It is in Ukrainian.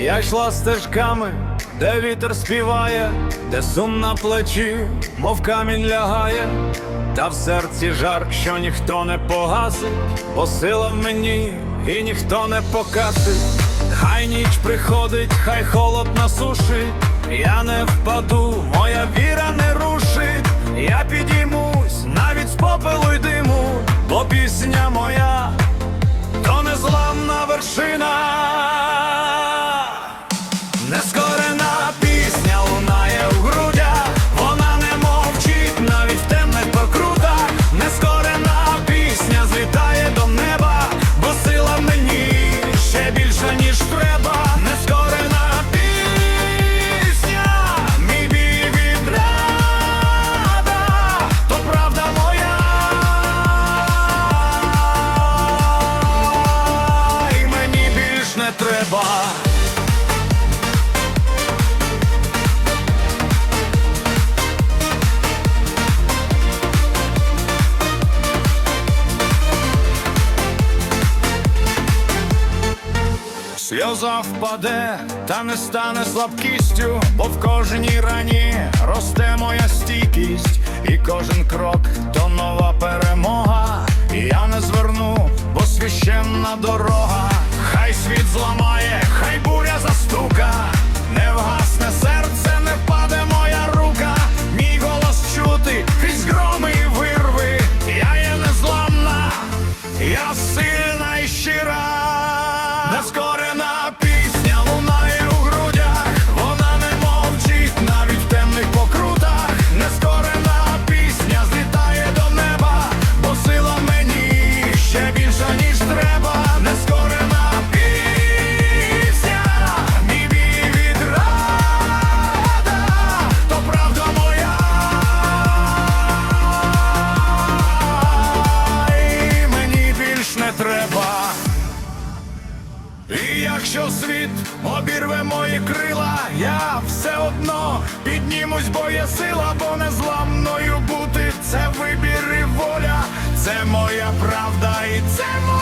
Я йшла стежками, де вітер співає, де сум на плечі, мов камінь лягає, та в серці жар, що ніхто не погасить, бо сила в мені і ніхто не покасить. Хай ніч приходить, хай холод насушить, я не впаду, моя віра не рушить, я підіймусь навіть з попелу й диму, бо пісня моя то незламна вершина. Треба. Сльоза впаде, та не стане слабкістю, бо в кожній рані росте моя стійкість, і кожен крок то нова перемога. І якщо світ обірве мої крила, я все одно піднімусь, бо є сила, бо незламною бути. Це вибір і воля, це моя правда і це моя